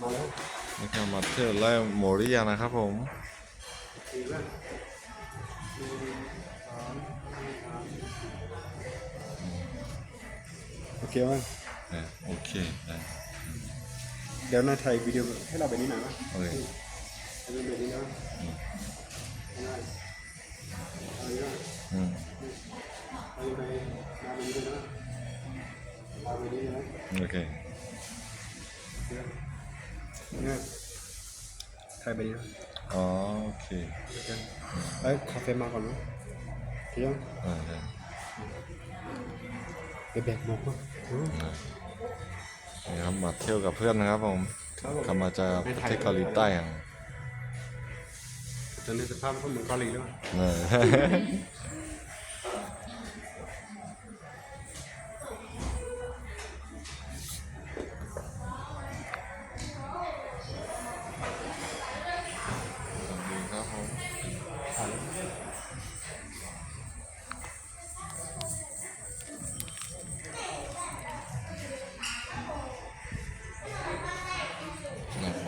มาแล้วนี่ก็มาเที่ยวไล่โมริยานะครับผมสี่แล้วหนึ่งสองสามโอเคมั้งเออโอเคได้เดี๋ยวนาถ่ายวิดีโอให้เราแบบนี้หน่อยนะโอเคให้เป็นแบบนี้นะง่ายเอาอย่างนี้นะอืมเอาอย่างไรมาแบบนี้เลยนะมาแบบนี้นะโอเค เนี่ยถ่ายแบบนี้นะอ๋อโอเคเอ้ยคาเฟ่มาก่อนนะเที่ยงอ่าได้ไปแบกหมกมาอืมนี่ครับมาเที่ยวกับเพื่อนนะครับผมครับผมเขามาจากประเทศเกาหลีใต้อะตอนนี้สภาพเขาเหมือนเกาหลีแล้วเ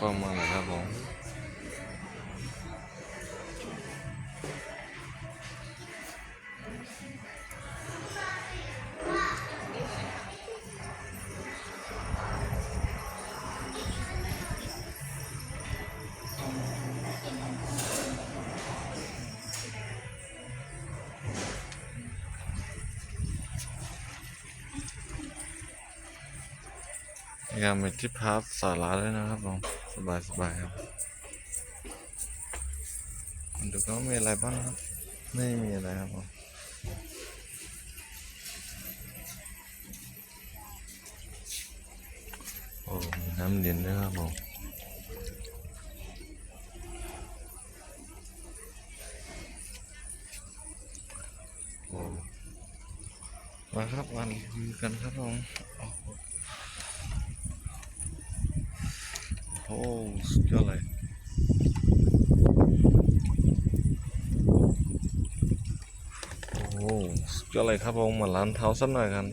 หนักก ล้องมากเลยครับผมพยายามมีที่พักสาระด้วยนะครับผมสบายสบายๆครับดูก็มีอะไรบ้างครับ ไม่มีอะไรครับผมโอ้มีน้ำเย็นด้วยครับผมโอ้มาครับวันรีกันครับผม โอ้สุดยอดเลยโอ้สุดยอดเลยครับผมมาล้างเท้าสักหน่อยกัน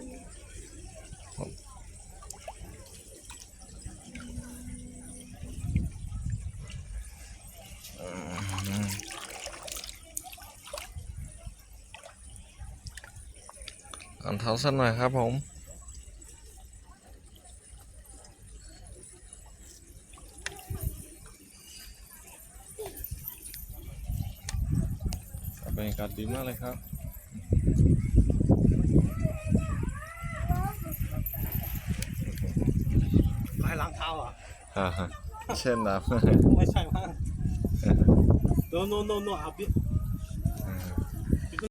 อืมล้างเท้าสักหน่อยครับผม บรรยากาศดีมากเลยครับให้ล้างเท้าอะฮ่าฮ่าเช่นน้ไม่ใช่มั้ง no no no no อาบิ